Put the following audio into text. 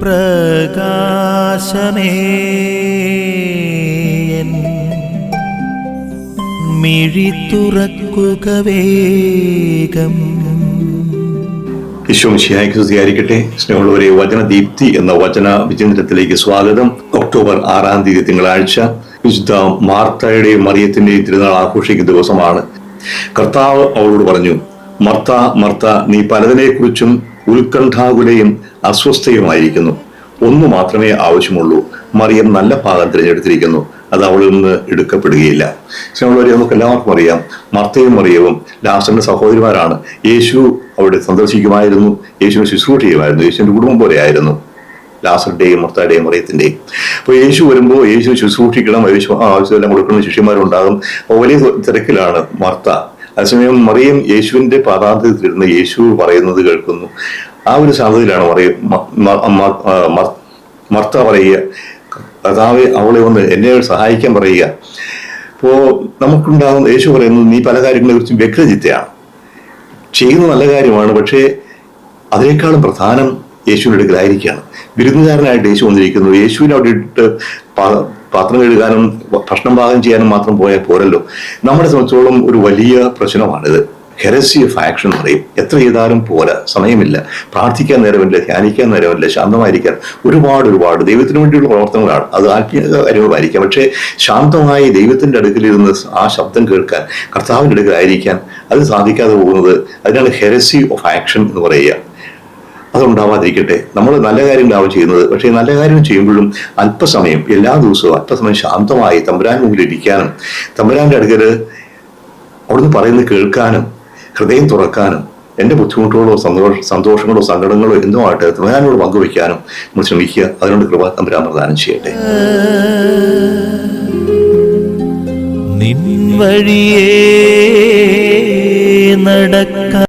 പ്രകാശമേ. മിഴി തുറക്കുക വേഗം. വിശ്വമിശിയായിക്ക് സ്തുതിയായിരിക്കട്ടെ സ്നേഹമുള്ളവരെ വചനദീപ്തി എന്ന വചന വിചിന്തനത്തിലേക്ക് സ്വാഗതം. ഒക്ടോബർ ആറാം തീയതി തിങ്കളാഴ്ച വിശുദ്ധ മാർത്തയുടെയും മറിയത്തിന്റെയും തിരുനാൾ ആഘോഷിക്കുന്ന ദിവസമാണ്. കർത്താവ് അവളോട് പറഞ്ഞു മർത്ത മർത്ത നീ പലതിനെക്കുറിച്ചും ഉത്കണ്ഠാകുലയും അസ്വസ്ഥയുമായിരിക്കുന്നു. ഒന്നു മാത്രമേ ആവശ്യമുള്ളൂ. മറിയം നല്ല ഭാഗം തിരഞ്ഞെടുത്തിരിക്കുന്നു. അത് അവളിൽ നിന്ന് എടുക്കപ്പെടുകയില്ല. സ്നേഹമുള്ളവരെ നമുക്ക് എല്ലാവർക്കും അറിയാം. മർത്തയും മറിയവും ലാസ്റ്റിന്റെ സഹോദരിമാരാണ്. യേശു അവിടെ സന്ദർശിക്കുമായിരുന്നു. യേശുവിനെ ശുശ്രൂഷ ചെയ്യുമായിരുന്നു. യേശുവിന്റെ കുടുംബം പോലെയായിരുന്നു ലാസറുടെയും മർത്തയുടെയും മറിയത്തിന്റെയും അപ്പോൾ യേശു വരുമ്പോൾ യേശു ശുശ്രൂഷിക്കണം. യേശു ആവശ്യമെല്ലാം കൊടുക്കുന്ന ശിഷ്യന്മാരുണ്ടാകും. വലിയ തിരക്കിലാണ് മർത്ത. അതേസമയം മറിയം യേശുവിന്റെ പാതാന്തത്തിലിരുന്ന് യേശു പറയുന്നത് കേൾക്കുന്നു. ആ ഒരു സാധ്യതയിലാണ് മറിയം. മർത്ത പറയുക. കർത്താവെ അവളെ ഒന്ന് എന്നെ സഹായിക്കാൻ പറയുക. അപ്പോ നമുക്കുണ്ടാകുന്ന യേശു പറയുന്നത് നീ പല കാര്യങ്ങളെ കുറിച്ചും വ്യക്തചിത്തയാണ് ചെയ്യുന്ന നല്ല കാര്യമാണ് പക്ഷേ അതിനേക്കാളും പ്രധാനം യേശുവിന്റെ അടുക്കലായിരിക്കുകയാണ്. വിരുന്നുകാരനായിട്ട് യേശു വന്നിരിക്കുന്നു. യേശുവിനെ അവിടെ ഇട്ട് പാത്രം കഴുകാനും ഭക്ഷണം പാകം ചെയ്യാനും മാത്രം പോയാൽ പോരല്ലോ. നമ്മുടെ സംബന്ധിച്ചോളം ഒരു വലിയ പ്രശ്നമാണിത്. ഹെരസി ഓഫ് ആക്ഷൻ പറയും. എത്ര ചെയ്താലും പോരാ. സമയമില്ല. പ്രാർത്ഥിക്കാൻ നേരമില്ല. ധ്യാനിക്കാൻ നേരമില്ല. ശാന്തമായിരിക്കാൻ. ഒരുപാട് ഒരുപാട് ദൈവത്തിന് വേണ്ടിയുള്ള പ്രവർത്തനങ്ങളാണ്. അത് ആത്മീയ കാര്യങ്ങളായിരിക്കാം പക്ഷേ ശാന്തമായി ദൈവത്തിന്റെ അടുക്കലിരുന്ന് ആ ശബ്ദം കേൾക്കാൻ കർത്താവിന്റെ അടുക്കലായിരിക്കാൻ അത് സാധിക്കാതെ പോകുന്നത് അതിനാണ് ഹെരസി ഓഫ് ആക്ഷൻ എന്ന് പറയുക. അതുണ്ടാവാതിരിക്കട്ടെ. നമ്മൾ നല്ല കാര്യങ്ങളാവും ചെയ്യുന്നത്. പക്ഷേ നല്ല കാര്യം ചെയ്യുമ്പോഴും അല്പസമയം എല്ലാ ദിവസവും അല്പസമയം ശാന്തമായി തമ്പുരാൻ മുമ്പിൽ ഇരിക്കാനും തമ്പുരാന്റെ അടുക്കൽ അവിടുന്ന് പറയുന്നത് കേൾക്കാനും ഹൃദയം തുറക്കാനും എന്റെ ബുദ്ധിമുട്ടുകളോ സന്തോഷ സന്തോഷങ്ങളോ സങ്കടങ്ങളോ എന്തോ ആയിട്ട് തമ്പുരാനോട് പങ്കുവയ്ക്കാനും നമ്മൾ ശ്രമിക്കുക. അതിനോട് കൃപ തമ്പുരാൻ പ്രദാനം ചെയ്യട്ടെ. നിൻ നടക്ക